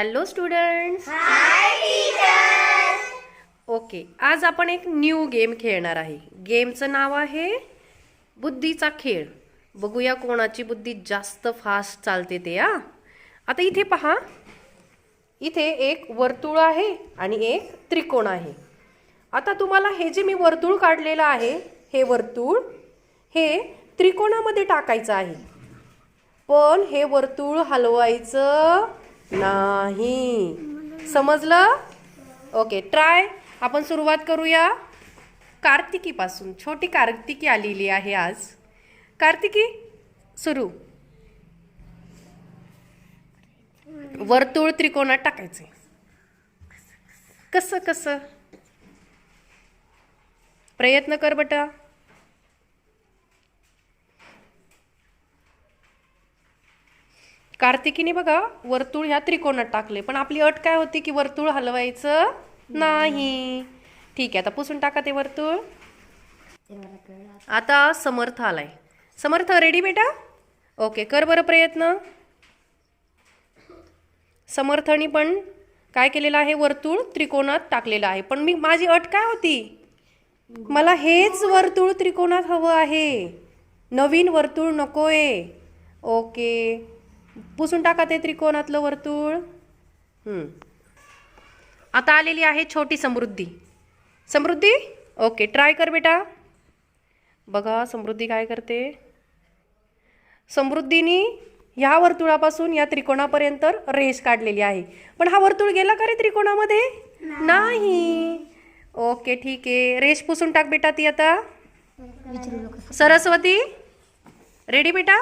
Hello students okay आज आपण एक न्यू गेम खेळणार आहे. गेमचं नाव आहे बुद्धीचा खेळ. बघूया कोणाची बुद्धी जास्त फास्ट चालते ते हा? आता इथे पहा. इथे एक वर्तुळ आहे आणि एक त्रिकोण आहे. आता तुम्हाला हे जे मी वर्तुळ काढलेलं आहे हे वर्तुळ हे त्रिकोणामध्ये टाकायचं आहे. पण हे वर्तुळ हलवायचं नाही. समजलं? ओके ट्राय आपण सुरुवात करूया. कार्तिकीपासून. छोटी कार्तिकी आलेली आहे आज. कार्तिकी सुरू. वर्तुळ त्रिकोणात टाकायचे. कसं कसं? प्रयत्न कर बटा. कार्तिकीने बघा वर्तुळ ह्या त्रिकोणात टाकले. पण आपली अट काय होती की वर्तुळ हलवायचं नाही. ठीक आहे आता पुसून टाका ते वर्तुळ. आता समर्थ आलाय. समर्थ रेडी बेटा? ओके कर बरं प्रयत्न. समर्थनी पण काय केलेलं आहे? वर्तुळ त्रिकोणात टाकलेलं आहे. पण मी माझी अट काय होती? मला हेच वर्तुळ त्रिकोणात हवं आहे. नवीन वर्तुळ नकोय. ओके पुसून टाका ते त्रिकोणातलं वर्तुळ. आता आलेली आहे छोटी समृद्धी. समृद्धी? ओके ट्राय कर बेटा. बघा समृद्धी काय करते? समृद्धीनी ह्या वर्तुळापासून या त्रिकोणापर्यंत रेष काढलेली आहे. पण हा वर्तुळ गेला का रे त्रिकोणामध्ये? नाही. ओके ठीक आहे. रेष पुसून टाक बेटा ती आता. सरस्वती? रेडी बेटा?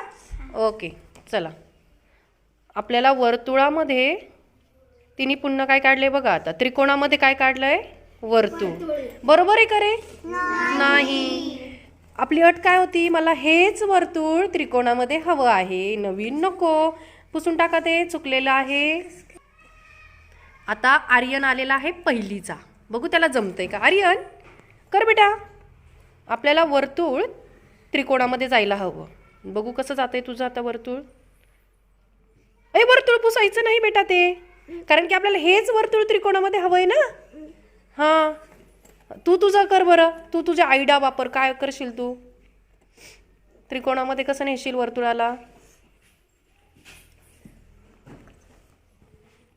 ओके चला. आपल्याला वर्तुळामध्ये तिने पुन्हा काय काढले बघा आता. त्रिकोणामध्ये काय काढलंय? वर्तुळ. बरोबर आहे का रे? नाही. आपली अट काय होती? मला हेच वर्तुळ त्रिकोणामध्ये हवं आहे. नवीन नको. पुसून टाका ते. चुकलेलं आहे. आता आर्यन आलेला आहे पहिलीचा. बघू त्याला जमतंय का? आर्यन कर बेटा. आपल्याला वर्तुळ त्रिकोणामध्ये जायला हवं. बघू कसं जातंय तुझं आता वर्तुळ. अरे वर्तुळ पुसायचं नाही बेटा ते. कारण की आपल्याला हेच वर्तुळ त्रिकोणामध्ये हवंय ना? हां. तू तुझं कर बरं. तू तुझ्या आयडा वापर. काय करशील तू? त्रिकोणामध्ये कसं नेशील वर्तुळाला?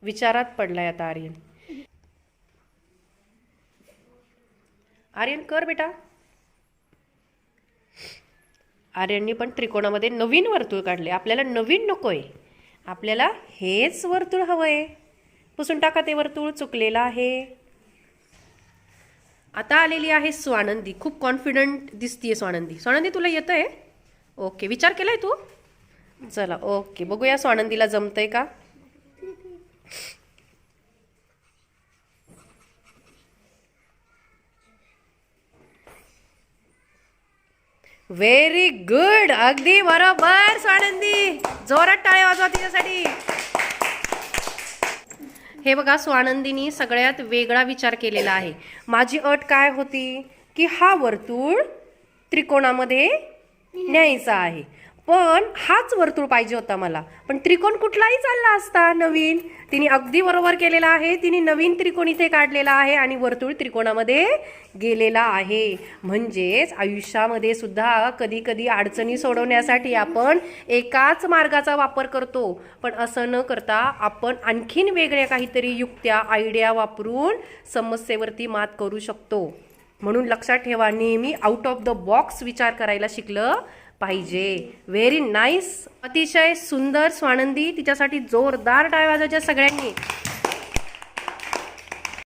विचारात पडलाय आता आर्यन. आर्यन कर बेटा. आर्यननी पण त्रिकोणामध्ये नवीन वर्तुळ काढले आपल्याला नवीन नकोय. आपल्याला हेच वर्तुळ हवं आहे पुसून टाका ते वर्तुळ चुकलेलं आहे. आता आलेली आहे स्वानंदी. खूप कॉन्फिडंट दिसतीये स्वानंदी. स्वानंदी तुला येतं आहे ओके विचार केलाय तू? चला ओके. बघूया स्वानंदीला जमतंय का? व्हेरी गुड अगदी बरोबर स्वानंदी. जोरात टाळे वाजवा तिच्यासाठी. हे बघा स्वानंदीनी सगळ्यात वेगळा विचार केलेला आहे. माझी अट काय होती? की हा वर्तुळ त्रिकोणामध्ये न्यायचा आहे. पण हाच वर्तुळ पाहिजे होता मला. पण त्रिकोण कुठलाही चालला असता नवीन तिने अगदी बरोबर केलेला आहे तिने नवीन त्रिकोण इथे काढलेला आहे आणि वर्तुळ त्रिकोणामध्ये गेलेला आहे. म्हणजेच आयुष्यामध्ये सुद्धा कधी कधी अडचणी सोडवण्यासाठी आपण एकाच मार्गाचा वापर करतो. पण असं न करता आपण आणखीन वेगळ्या काहीतरी युक्त्या आयडिया वापरून समस्येवरती मात करू शकतो. म्हणून लक्षात ठेवा नेहमी आउट ऑफ द बॉक्स विचार करायला शिकलं पाहिजे. व्हेरी नाईस अतिशय सुंदर स्वानंदी. तिच्यासाठी जोरदार टाळ्या वाजवायच्या सगळ्यांनी.